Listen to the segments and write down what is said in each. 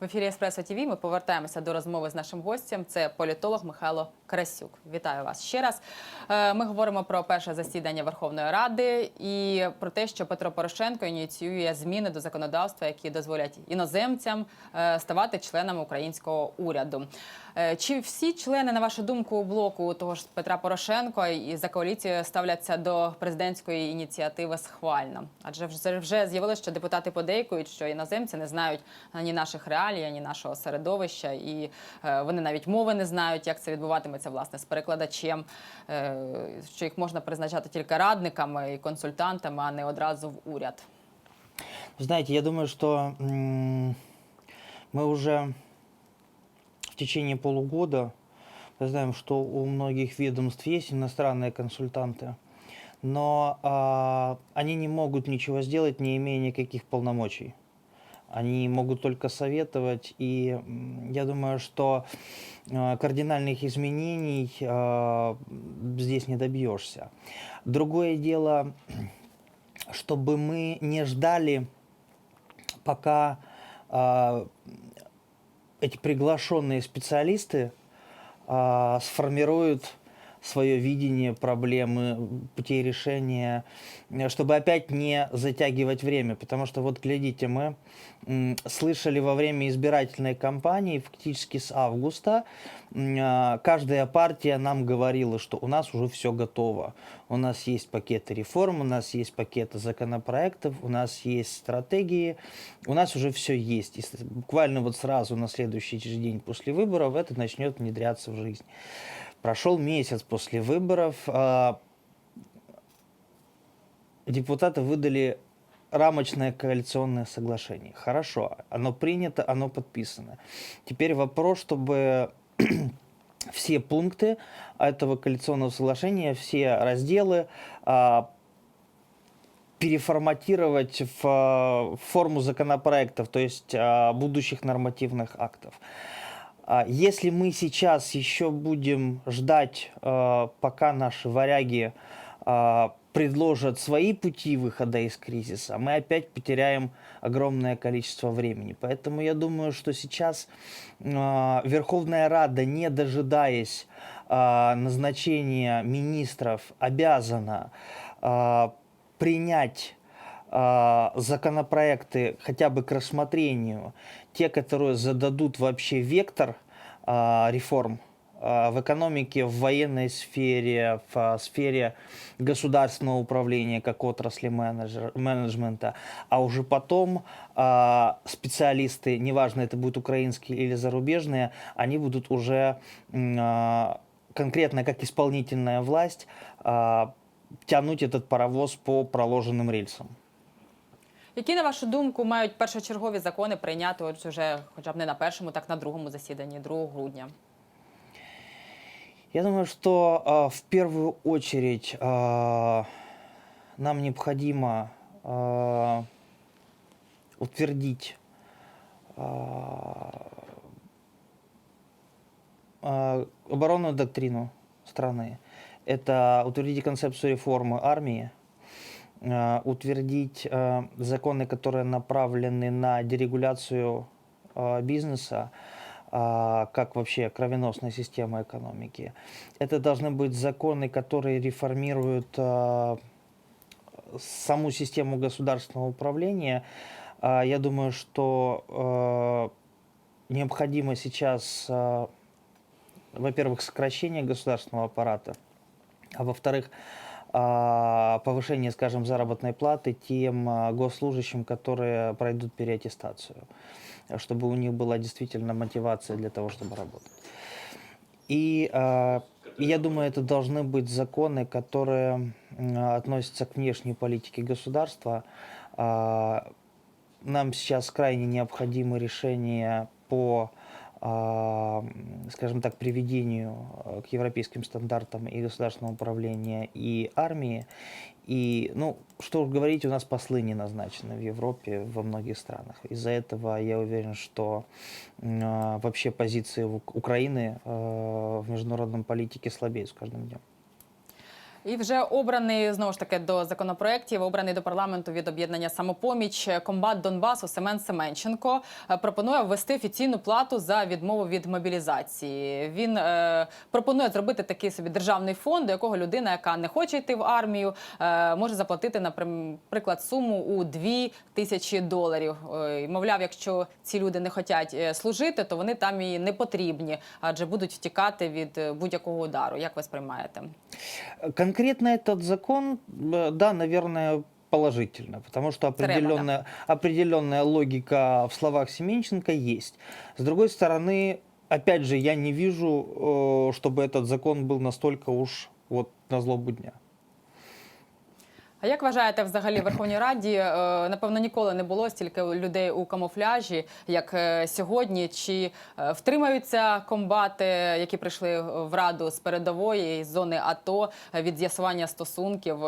В ефірі Еспресо ТВ ми повертаємося до розмови з нашим гостем. Це політолог Михайло Красюк. Вітаю вас ще раз. Е, Ми говоримо про перше засідання Верховної Ради і про те, що Петро Порошенко ініціює зміни до законодавства, які дозволять іноземцям е, ставати членами українського уряду. Е, Чи всі члени, на вашу думку, блоку того ж Петра Порошенко і за коаліцією ставляться до президентської ініціативи схвально? Адже вже з'явилося, що депутати подейкують, що іноземці не знають ні наших реалій, ні нашого середовища, і е, вони навіть мови не знають, як це відбуватиметься власне з перекладачем, е, що їх можна призначати тільки радниками і консультантами, а не одразу в уряд. Знаете, я думаю, что м, мы уже в течение полугода знаем, что у многих ведомств есть иностранные консультанты, но а, они не могут ничего сделать, не имея никаких полномочий. Они могут только советовать, и м, я думаю, что э, кардинальных изменений э, здесь не добьешься. Другое дело, чтобы мы не ждали, пока а, эти приглашенные специалисты а, сформируют свое видение проблемы, путей решения, э, чтобы опять не затягивать время. Потому что вот глядите, мы слышали во время избирательной кампании, фактически с августа, а, каждая партия нам говорила, что у нас уже все готово. У нас есть пакеты реформ, у нас есть пакеты законопроектов, у нас есть стратегии, у нас уже все есть. И буквально вот сразу на следующий день после выборов это начнет внедряться в жизнь. Прошел месяц после выборов, а, депутаты выдали рамочное коалиционное соглашение. Хорошо, оно принято, оно подписано. Теперь вопрос, чтобы все пункты этого коалиционного соглашения, все разделы а, переформатировать в а, форму законопроектов, то есть будущих нормативных актов. А, Если мы сейчас еще будем ждать, а, пока наши варяги а, предложат свои пути выхода из кризиса, мы опять потеряем огромное количество времени. Поэтому я думаю, что сейчас Верховная Рада, не дожидаясь назначения министров, обязана принять законопроекты хотя бы к рассмотрению, те, которые зададут вообще вектор а, реформ а, в экономике, в военной сфере, в а, сфере государственного управления как отрасли менеджер- менеджмента, а уже потом а, специалисты, неважно это будут украинские или зарубежные, они будут уже а, конкретно как исполнительная власть а, тянуть этот паровоз по проложенным рельсам. Які, на вашу думку, мають першочергові закони прийняти от вже хоча б не на першому, так на другому засіданні, 2 грудня? Я думаю, что а, в первую очередь а, нам необходимо а, утвердить а, а, оборонную доктрину страны. Это утвердить концепцию реформы армии, а, утвердить а, законы, которые направлены на дерегуляцию а, бизнеса, как вообще кровеносная система экономики. Это должны быть законы, которые реформируют саму систему государственного управления. Я думаю, что необходимо сейчас, во-первых, сокращение государственного аппарата, а во-вторых, повышение, скажем, заработной платы тем а, госслужащим, которые пройдут переаттестацию, чтобы у них была действительно мотивация для того, чтобы работать. И а, и я думаю, это должны быть законы, которые м, относятся к внешней политике государства. А, Нам сейчас крайне необходимы решения по, а, м, скажем так, приведению э, к европейским стандартам и государственного управления, и армии. И, ну, что уж говорить, у нас послы не назначены в Европе, во многих странах. Из-за этого я уверен, что м, а, вообще позиции Ук- Украины э, в международном политике слабеют с каждым днем. І вже обраний знову ж таки до законопроєктів, обраний до парламенту від об'єднання самопоміч комбат Донбасу Семен Семенченко е, пропонує ввести офіційну плату за відмову від мобілізації. Він е, пропонує зробити такий собі державний фонд, до якого людина, яка не хоче йти в армію, е, може заплатити наприклад суму у 2 тисячі доларів. Е, мовляв, якщо ці люди не хочуть е, служити, то вони там і не потрібні, адже будуть втікати від е, будь-якого удару. Як ви сприймаєте? Конкретно этот закон, э, да, наверное, положительно, потому что Треба, да. определенная, определенная логика в словах Семенченко есть. С другой стороны, опять же, я не вижу, э, чтобы этот закон был настолько уж вот на злобу дня. А як вважаєте, взагалі в Верховній Раді е, напевно ніколи не було стільки людей у камуфляжі, як е, сьогодні? Чи е, втримаються комбати, які прийшли в раду з передової з зони АТО від з'ясування стосунків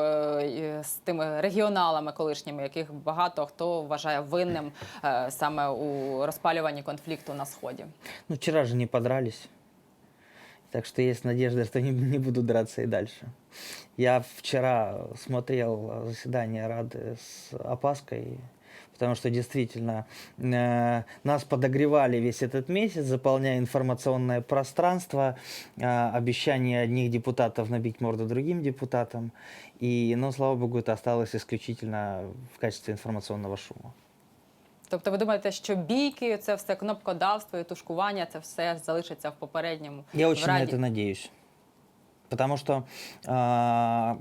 з тими регіоналами колишніми, яких багато хто вважає винним саме у розпалюванні конфлікту на сході? Ну, вчера же не подрались. Так что есть надежда, что не, не будут драться и дальше. Я вчера смотрел заседание Рады с опаской, потому что действительно э, нас подогревали весь этот месяц, заполняя информационное пространство, э, обещания одних депутатов набить морду другим депутатам. И, ну, слава богу, это осталось исключительно в качестве информационного шума. Тобто, ви думаєте, що бійки, це все кнопкодавство і тушкування, це все залишиться в попередньому Я в очень на Раді? это надеюсь. Потому что а,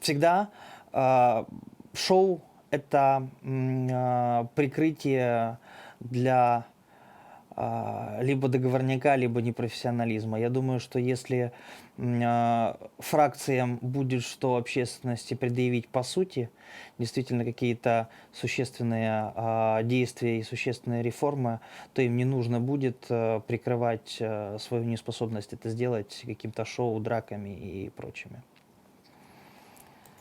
всегда а, шоу это м, а, прикрытие для а, либо договорняка, либо непрофессионализма. Я думаю, что если м, а, фракциям будет что общественности предъявить по сути, действительно какие-то существенные а, действия и существенные реформы, то им не нужно будет э, прикрывать э, свою неспособность это сделать каким-то шоу, драками и прочими.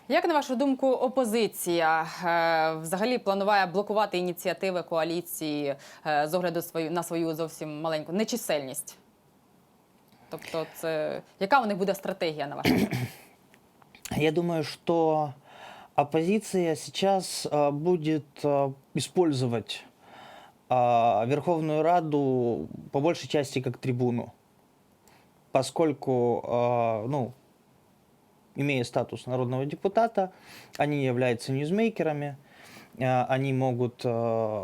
Як на вашу думку, опозиція е, взагалі планує блокувати ініціативи коаліції е, з огляду свою на свою зовсім маленьку нечисельність? Тобто, це яка у них буде стратегія на вашу думку? Я думаю, что оппозиция сейчас э, будет э, использовать э, Верховную Раду по большей части как трибуну, поскольку, э, ну, имея статус народного депутата, они являются ньюзмейкерами, э, они могут э,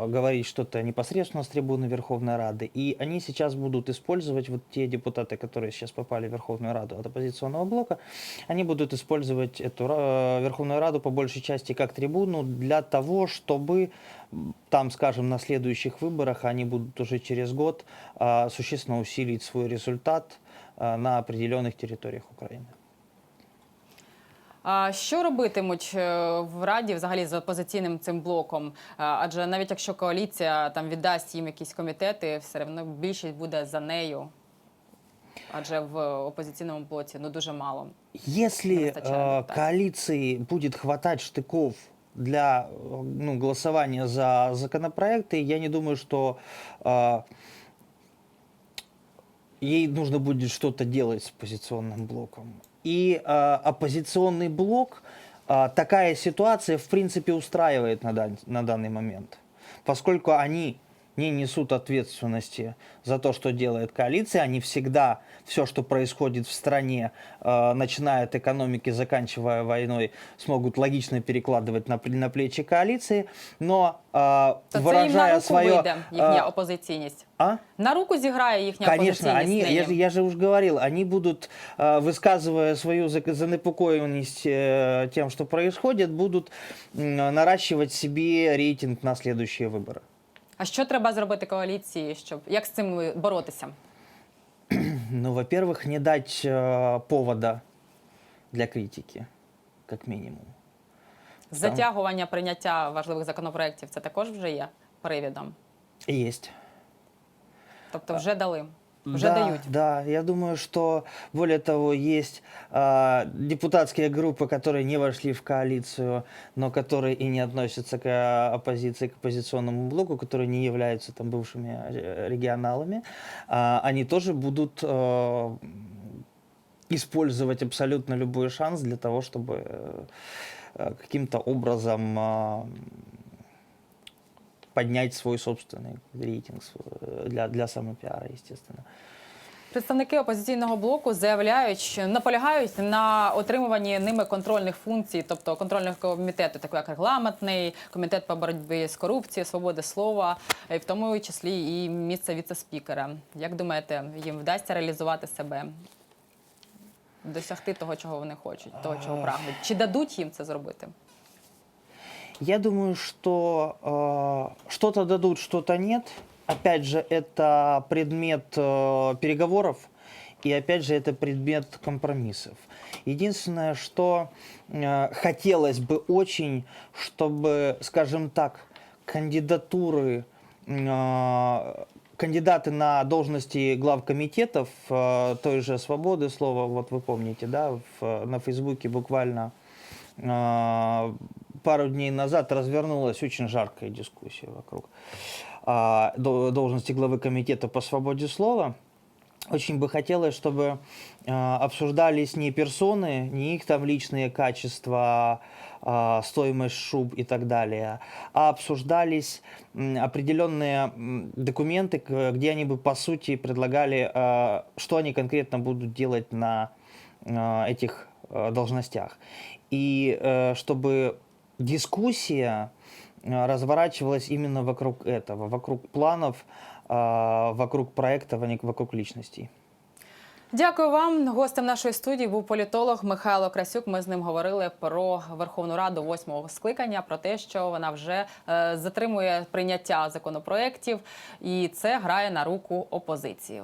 говорить что-то непосредственно с трибуны Верховной Рады, и они сейчас будут использовать вот те депутаты, которые сейчас попали в Верховную Раду от оппозиционного блока, они будут использовать эту э, Верховную Раду по большей части как трибуну для того, чтобы там, скажем, на следующих выборах они будут уже через год э, существенно усилить свой результат э, на определенных территориях Украины. А що робитимуть е, в раді взагалі з опозиційним цим блоком? Е, Адже навіть якщо коаліція там віддасть їм якісь комітети, все одно більшість буде за нею. Адже в опозиційному блоці ну дуже мало. Если Достаточно э, депутатов. коалиции будет хватать штыков для э, ну, голосования за законопроекты, я не думаю, что э, ей нужно будет что-то делать с оппозиционным блоком. И э, оппозиционный блок э, такая ситуация, в принципе, устраивает на, дан- на данный момент, поскольку они не несут ответственности за то, что делает коалиция. Они всегда все, что происходит в стране, э, начиная от экономики, заканчивая войной, смогут логично перекладывать на, пл- на плечи коалиции. Но э, То це їм на выражая руку свое... вийде їхня э, опозиційність. а? На руку зіграє їхня Конечно, они, опозиційність. я, же- нині. я же уже говорил, они будут, э, высказывая свою зак- занепокоенность э, тем, что происходит, будут м, наращивать себе рейтинг на следующие выборы. А що треба зробити коаліції, щоб як з цим боротися? Ну, во-первых, не дать э, повода для критики, как минимум. Затягування прийняття важливих законопроєктів це також вже є привідом. Есть. Тобто вже дали, вже да, дають. Да, я думаю, что более того, есть а, депутатские группы, которые не вошли в коалицию, но которые и не относятся к а, оппозиции, к оппозиционному блоку, которые не являются там бывшими э, регионалами. А, они тоже будут э, использовать абсолютно любой шанс для того, чтобы э, э, каким-то образом а, поднять свой собственный рейтинг для, для самопиара, естественно. Представники опозиційного блоку заявляють, що наполягають на отримуванні ними контрольних функцій, тобто контрольних комітету, такий як регламентний, комітет по боротьбі з корупцією, свободи слова, і в тому числі і місце віце-спікера. Як думаєте, їм вдасться реалізувати себе, досягти того, чого вони хочуть, того, чого прагнуть? Чи дадуть їм це зробити? Я думаю, что э, что-то дадут, что-то нет. Опять же, это предмет э, переговоров, и опять же, это предмет компромиссов. Единственное, что э, хотелось бы очень, чтобы, скажем так, кандидатуры, э, кандидаты на должности глав комитетов э, той же «Свободы» слова, вот вы помните, да, в- на Фейсбуке буквально а, пару дней назад развернулась очень жаркая дискуссия вокруг а, до- должности главы комитета по свободе слова. Очень бы хотелось, чтобы а, обсуждались не персоны, не их там личные качества, а, стоимость шуб и так далее, а обсуждались определенные документы, где они бы по сути предлагали, что они конкретно будут делать на этих должностях. И э, чтобы дискуссия э, разворачивалась именно вокруг этого, вокруг планов, а, вокруг проектов, а не вокруг личностей. Дякую вам. Гостем нашої студії був політолог Михайло Красюк. Ми з ним говорили про Верховну Раду восьмого скликання, про те, що вона вже е, затримує прийняття законопроєктів, і це грає на руку опозиції.